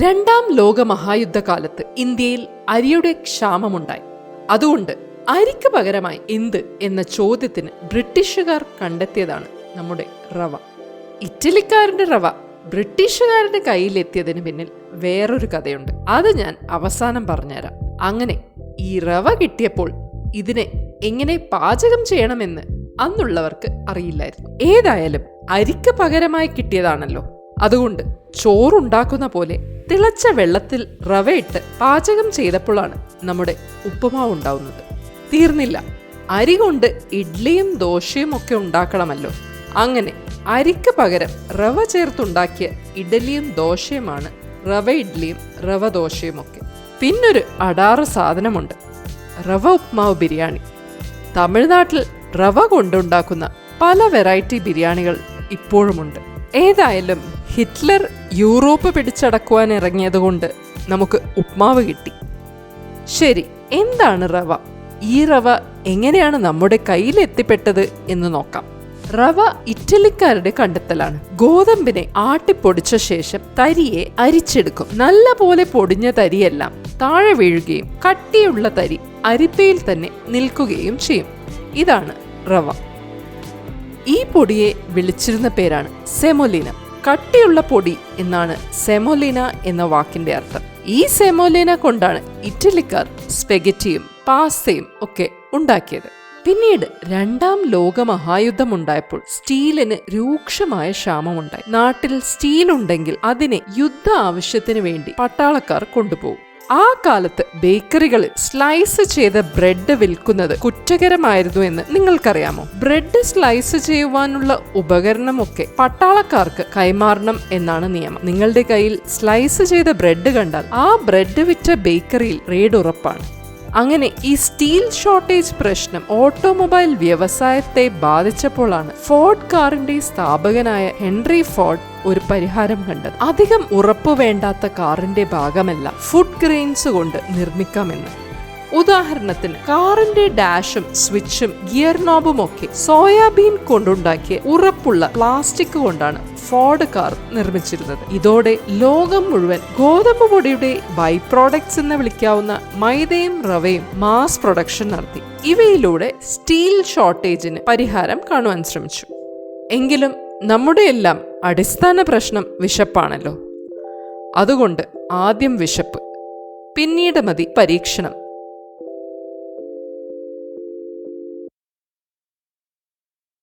രണ്ടാം ലോക മഹായുദ്ധകാലത്ത് ഇന്ത്യയിൽ അരിയുടെ ക്ഷാമമുണ്ടായി. അതുകൊണ്ട് അരിക്ക് പകരമായി എന്ത് എന്ന ചോദ്യത്തിന് ബ്രിട്ടീഷുകാർ കണ്ടെത്തിയതാണ് നമ്മുടെ റവ. ഇറ്റലിക്കാരന്റെ റവ ബ്രിട്ടീഷുകാരന്റെ കയ്യിലെത്തിയതിന് പിന്നിൽ വേറൊരു കഥയുണ്ട്. അത് ഞാൻ അവസാനം പറഞ്ഞുതരാം. അങ്ങനെ ഈ റവ കിട്ടിയപ്പോൾ ഇതിനെ എങ്ങനെ പാചകം ചെയ്യണമെന്ന് അന്നുള്ളവർക്ക് അറിയില്ലായിരുന്നു. ഏതായാലും അരിക്ക് പകരമായി കിട്ടിയതാണല്ലോ. അതുകൊണ്ട് ചോറുണ്ടാക്കുന്ന പോലെ തിളച്ച വെള്ളത്തിൽ റവയിട്ട് പാചകം ചെയ്തപ്പോഴാണ് നമ്മുടെ ഉപ്പുമാവ് ഉണ്ടാവുന്നത്. തീർന്നില്ല. അരി കൊണ്ട് ഇഡ്ലിയും ദോശയും ഒക്കെ ഉണ്ടാക്കണമല്ലോ. അങ്ങനെ അരിക്ക് പകരം റവ ചേർത്തുണ്ടാക്കിയ ഇഡലിയും ദോശയുമാണ് റവ ഇഡ്ലിയും റവ ദോശയും ഒക്കെ. പിന്നൊരു അടാറ് സാധനമുണ്ട്. റവ ഉപ്മാവ് ബിരിയാണി. തമിഴ്നാട്ടിൽ റവ കൊണ്ടുണ്ടാക്കുന്ന പല വെറൈറ്റി ബിരിയാണികൾ ഇപ്പോഴുമുണ്ട്. ഏതായാലും ഹിറ്റ്ലർ യൂറോപ്പ് പിടിച്ചടക്കുവാൻ ഇറങ്ങിയതുകൊണ്ട് നമുക്ക് ഉപ്മാവ് കിട്ടി. ശരി എന്താണ് റവ? ഈ റവ എങ്ങനെയാണ് നമ്മുടെ കയ്യിൽ എത്തിപ്പെട്ടത് എന്ന് നോക്കാം. റവ ഇറ്റലിക്കാരുടെ കണ്ടെത്തലാണ്. ഗോതമ്പിനെ ആട്ടിപ്പൊടിച്ച ശേഷം തരിയെ അരിച്ചെടുക്കും. നല്ല പോലെ പൊടിഞ്ഞ തരിയെല്ലാം താഴെ വീഴുകയും കട്ടിയുള്ള തരി അരിപ്പയിൽ തന്നെ നിൽക്കുകയും ചെയ്യും. ഇതാണ് റവ. ഈ പൊടിയെ വിളിച്ചിരുന്ന പേരാണ് സെമോലിന. കട്ടിയുള്ള പൊടി എന്നാണ് സെമോലിന എന്ന വാക്കിന്റെ അർത്ഥം. ഈ സെമോലിന കൊണ്ടാണ് ഇറ്റലിക്കാർ സ്പെഗറ്റിയും പാസ്തയും ഒക്കെ ഉണ്ടാക്കിയത്. പിന്നീട് രണ്ടാം ലോക മഹായുദ്ധം ഉണ്ടായപ്പോൾ സ്റ്റീലിന് രൂക്ഷമായ ക്ഷാമമുണ്ടായി. നാട്ടിൽ സ്റ്റീൽ ഉണ്ടെങ്കിൽ അതിനെ യുദ്ധ ആവശ്യത്തിന് വേണ്ടി പട്ടാളക്കാർ കൊണ്ടുപോകും. ആ കാലത്ത് ബേക്കറികളിൽ സ്ലൈസ് ചെയ്ത ബ്രെഡ് വിൽക്കുന്നത് കുറ്റകരമായിരുന്നു എന്ന് നിങ്ങൾക്കറിയാമോ? ബ്രെഡ് സ്ലൈസ് ചെയ്യുവാനുള്ള ഉപകരണമൊക്കെ പട്ടാളക്കാർക്ക് കൈമാറണം എന്നാണ് നിയമം. നിങ്ങളുടെ കയ്യിൽ സ്ലൈസ് ചെയ്ത ബ്രെഡ് കണ്ടാൽ ആ ബ്രെഡ് വിറ്റ ബേക്കറിയിൽ റെയ്ഡ് ഉറപ്പാണ്. അങ്ങനെ ഈ സ്റ്റീൽ ഷോർട്ടേജ് പ്രശ്നം ഓട്ടോമൊബൈൽ വ്യവസായത്തെ ബാധിച്ചപ്പോഴാണ് ഫോർഡ് കാറിന്റെ സ്ഥാപകനായ ഹെൻറി ഫോർഡ് ഒരു പരിഹാരം കണ്ടത്. അധികം ഉറപ്പ് വേണ്ടാത്ത കാറിന്റെ ഭാഗമല്ല ഫുഡ് ഗ്രെയിൻസ് കൊണ്ട് നിർമ്മിക്കാമെന്ന്. ഉദാഹരണത്തിന് കാറിന്റെ ഡാഷും സ്വിച്ചും ഗിയർ നോബും ഒക്കെ സോയാബീൻ കൊണ്ടുണ്ടാക്കിയ ഉറപ്പുള്ള പ്ലാസ്റ്റിക് കൊണ്ടാണ് ഫോർഡ് കാർ നിർമ്മിച്ചിരുന്നത്. ഇതോടെ ലോകം മുഴുവൻ ഗോതമ്പ് പൊടിയുടെ ബൈ പ്രോഡക്ട്സ് എന്ന് വിളിക്കാവുന്ന മൈദയും റവയും മാസ് പ്രൊഡക്ഷൻ നടത്തി. ഇവയിലൂടെ സ്റ്റീൽ ഷോർട്ടേജിന് പരിഹാരം കാണുവാൻ ശ്രമിച്ചു. എങ്കിലും നമ്മുടെ എല്ലാം അടിസ്ഥാന പ്രശ്നം വിശപ്പാണല്ലോ. അതുകൊണ്ട് ആദ്യം വിശപ്പ് പിന്നീട് മതി പരീക്ഷണം.